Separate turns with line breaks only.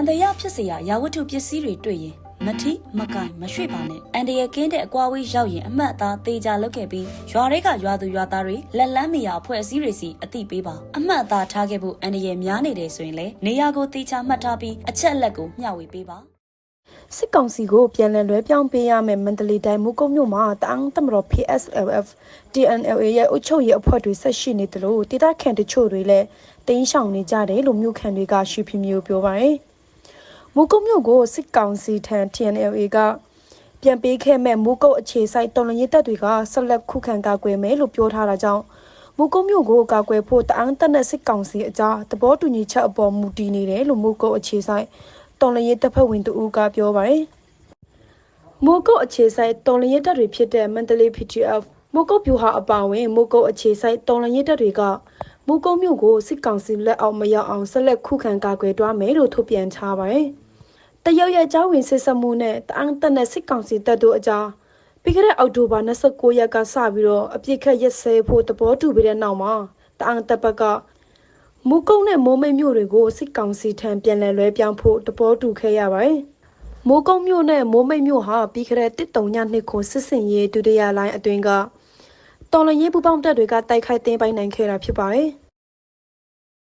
အန္တရာဖြစ်စရာရာဝတ္ထုပစ္စည်းတွေတွေ့ရင်မထိမကင်မရွှေ့ပါနဲ့အန်တရကင်းတဲ့အကွာဝေးရောက်ရင်အမှတ်အသားသေချာလုပ်ခဲ့ပြီးရွာတွေကရွာသူရွာသားတွေလက်လန်းမရအဖွဲ့အစည်းတွေစီအသိပေးပါအမှတ်အသားထားခဲ့ဖို့အန်တရများနေတယ်ဆိုရင်လေနေရာကိုသေချာမှတ်ထားပြီးအချက်အလက်ကိုမျှဝေပေးပါ
စစ်ကောင်စီကိုပြန်လည်လွဲပြောင်းပေးရမယ်မန္တလေးတိုင်းမူကုတ်မြို့မှာတအန်းတမတော် PSLF TNLA ရဲ့အုပ်ချုပ်ရေးအဖွဲ့တွေဆက်ရှိနေတယ်လို့ဒေသခံတချို့တွေလည်းတင်းရှောင်နေကြတယ်လို့မြို့ခံတွေကရှိဖြစ်မျိုးပြောပါတယ်။ မူကုတ်မြို့ကိုစစ်ကောင်စီထံ TNLA ကပြန်ပေးခဲ့မဲ့မူကုတ်အခြေဆိုင်တော်လရင်တပ်တွေကဆက်လက်ခုခံကာကွယ်မယ်လို့ပြောထားတာကြောင့်မူကုတ်မြို့ကိုကာကွယ်ဖို့တအန်းတက်တဲ့စစ်ကောင်စီအကြားသဘောတူညီချက်အပေါ်မူတည်နေတယ်လို့မူကုတ်အခြေဆိုင်တော်လရင်တပ်ဖွဲ့ဝင်တဦးကပြောပါတယ်။မိုးကုတ်အခြေဆိုင်တော်လရင်တပ်တွေဖြစ်တဲ့မန္တလေး PTF မိုးကုတ်ပြူဟာအပါအဝင်မိုးကုတ်အခြေဆိုင်တော်လရင်တပ်တွေကမိုးကုတ်မြို့ကိုစစ်ကောင်စီလက်အောက်မရောက်အောင်ဆက်လက်ခုခံကာကွယ်တွားမယ်လို့ထုတ်ပြန်ထားပါတယ်။ တရုတ်ရဲ့အကြောင်းဝင်စစ်ဆက်မှုနဲ့တအန်းတက်နဲ့စစ်ကောင်စီတပ်တို့အကြားပြီးခဲ့တဲ့အောက်တိုဘာ29ရက်ကစပြီးတော့အပြစ်ခတ်ရက်စဲဖို့သဘောတူပြီးတဲ့နောက်မှာတအန်းတပ်ဘက်ကမူကုတ်နဲ့မိုးမိတ်မြို့တွေကိုစစ်ကောင်စီထံပြန်လည်လွှဲပြောင်းဖို့သဘောတူခဲ့ရပါတယ်။မိုးကုတ်မြို့နဲ့မိုးမိတ်မြို့ဟာပြီးခတဲ့တစ်တုံညနှစ်ခုစစ်စင်ရေးဒုတိယလိုင်းအတွင်းကတော်လရင်ပူပေါင်းတပ်တွေကတိုက်ခိုက်သိမ်းပိုက်နိုင်ခဲ့တာဖြစ်ပါတယ်။